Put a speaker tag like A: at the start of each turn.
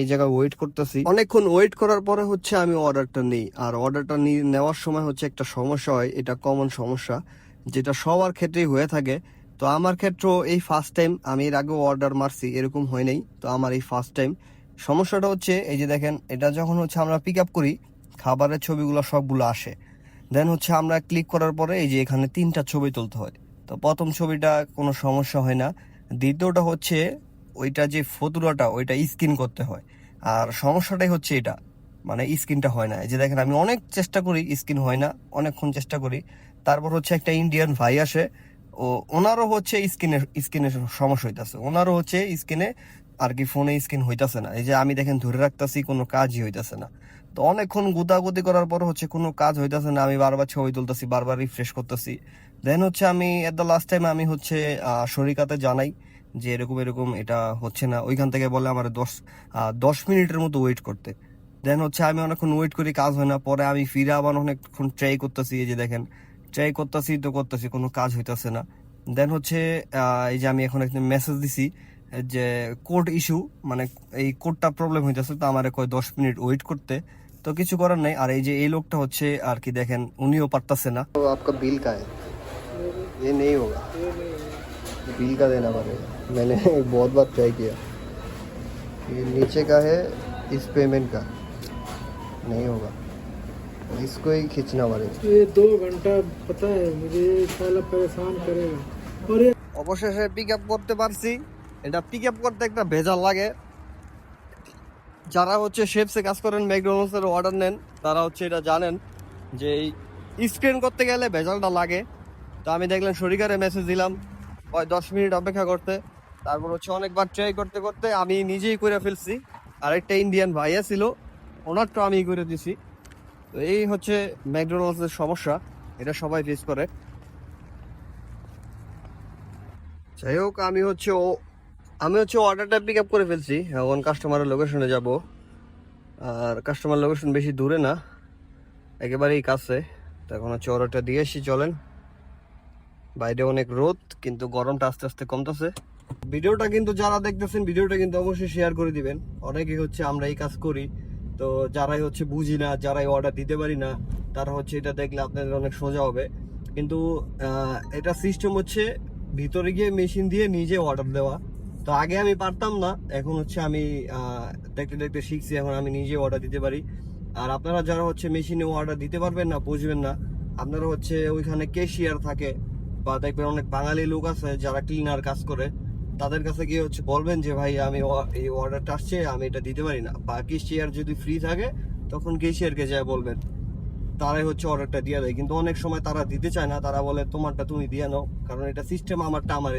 A: এই জায়গায় ওয়েট করতেছি। অনেকক্ষণ ওয়েট করার পরে হচ্ছে আমি অর্ডারটা নিই। আর অর্ডারটা নেওয়ার সময় হচ্ছে একটা সমস্যা হয়, এটা কমন সমস্যা, যেটা সবার ক্ষেত্রেই হয়ে থাকে। তো আমার ক্ষেত্রেও এই ফার্স্ট টাইম আমি এর আগেও অর্ডার মারছি, এরকম হয় নাই। তো আমার এই ফার্স্ট টাইম সমস্যাটা হচ্ছে, এই যে দেখেন, এটা যখন হচ্ছে আমরা পিক আপ করি, খাবারের ছবিগুলো সবগুলো আসে। দেন হচ্ছে আমরা ক্লিক করার পরে এই যে এখানে তিনটা ছবি তুলতে হয়। তো প্রথম ছবিটা কোনো সমস্যা হয় না। দ্বিতীয়টা হচ্ছে ওইটা যে ফতুরাটা, ওইটা স্কিন করতে হয়। আর সমস্যাটাই হচ্ছে এটা মানে স্কিনটা হয় না। যে দেখেন, আমি অনেক চেষ্টা করি স্কিন হয় না, অনেকক্ষণ চেষ্টা করি। তারপর হচ্ছে একটা ইন্ডিয়ান ভাই আসে, ও, ওনারও হচ্ছে স্ক্রিনের স্ক্রিনের সমস্যা হইতাছে। ওনারও হচ্ছে স্কিনে আর কি ফোনে স্ক্রিন হইতাছে না। এই যে আমি দেখেন, ধরে রাখতাছি, কোনো কাজই হইতাছে না। তো অনেকক্ষণ গুতাগুতি করার পর হচ্ছে কোনো কাজ হইতাছে না, আমি বারবার ছবি তুলতেছি, বারবার রিফ্রেশ করতেছি। দেন হচ্ছে আমি এট দ্য লাস্ট টাইম আমি হচ্ছে শরিকাতে জানাই যে এরকম এরকম এটা হচ্ছে না ওইখান থেকে বলে আমার দশ আহ, দশ মিনিটের মতো ওয়েট করতে দেন হচ্ছে আমি অনেকক্ষণ ওয়েট করি কাজ হয় না পরে আমি ফিরে আবার অনেকক্ষণ ট্রাই করতেছি এই যে দেখেন ট্রাই করতেছি তো করতেছি কোনো কাজ হইতাছে না দেন হচ্ছে আহ, এই যে আমি এখন একটা মেসেজ দিছি যে কোড ইস্যু মানে এই কোডটা প্রবলেম হইতেছে তো আমার কয় দশ মিনিট ওয়েট করতে তো কিছু করার নাই আর এই যে এই লোকটা হচ্ছে আর কি দেখেন উনিও পারতাছে না তো आपका बिल का है ये नहीं होगा बिल का देना पड़ेगा मैंने बहुत बार ट्राई किया ये नीचे का है इस पेमेंट का नहीं होगा इसको ही खींचना पड़ेगा
B: ये दो घंटा पता है मुझे ये साला परेशान करेगा और ये
A: অবশেষে পিক আপ করতে পারছি এটা পিক আপ করতে একটা ভেজাল লাগে যারা হচ্ছে শেপসে কাজ করেন ম্যাকডোনাল্ডস এর অর্ডার নেন তারা হচ্ছে এটা জানেন যে এই স্ক্রিন করতে গেলে ভেজালটা লাগে তো আমি দেখলাম শরিকারে মেসেজ দিলাম ওই দশ মিনিট অপেক্ষা করতে তারপর হচ্ছে অনেকবার ট্রাই করতে করতে আমি নিজেই করে ফেলছি। আরেকটা ইন্ডিয়ান ভাইয়া ছিল ওনারটা আমি করে দিছি। তো এই হচ্ছে ম্যাকডোনাল্ডস এর সমস্যা, এটা সবাই ফেস করে। যাই হোক, আমি হচ্ছে ও, আমি হচ্ছে অর্ডারটা পিক আপ করে ফেলছি। এখন কাস্টমারের লোকেশনে যাব। আর কাস্টমার লোকেশন বেশি দূরে না, একেবারেই কাছে। তো এখন হচ্ছে অর্ডারটা দিয়ে এসি চলেন। বাইরে অনেক রোদ, কিন্তু গরমটা আস্তে আস্তে কমতেছে। ভিডিওটা কিন্তু যারা দেখতেছেন, ভিডিওটা কিন্তু অবশ্যই শেয়ার করে দিবেন। অনেকে হচ্ছে আমরা এই কাজ করি, তো যারাই হচ্ছে বুঝি না, যারাই অর্ডার দিতে পারি না, তারা হচ্ছে এটা দেখলে আপনাদের অনেক সোজা হবে। কিন্তু এটা সিস্টেম হচ্ছে ভিতরে গিয়ে মেশিন দিয়ে নিজে অর্ডার দেওয়া। তো আগে আমি পারতাম না, এখন হচ্ছে আমি দেখতে দেখতে শিখছি, এখন আমি নিজে অর্ডার দিতে পারি। আর আপনারা যারা হচ্ছে মেশিনে অর্ডার দিতে পারবেন না, বুঝবেন না, আপনারা হচ্ছে ওইখানে কেশিয়ার থাকে, বা দেখবেন অনেক বাঙালি লোক আছে যারা ক্লিনার কাজ করে। তাদের কাছে গিয়ে হচ্ছে বলবেন যে, ভাই, আমি এই অর্ডারটা আসছে, আমি এটা দিতে পারি না। বাকি কেশিয়ার যদি ফ্রি থাকে, তখন কেশিয়ারকে যায় বলবেন। তারাই হচ্ছে অর্ডারটা দিয়ে দেয়। কিন্তু অনেক সময় তারা দিতে চায় না। তারা বলে, তোমারটা তুমি দিয়ে নাও। কারণ এটা সিস্টেম আমারটা আমার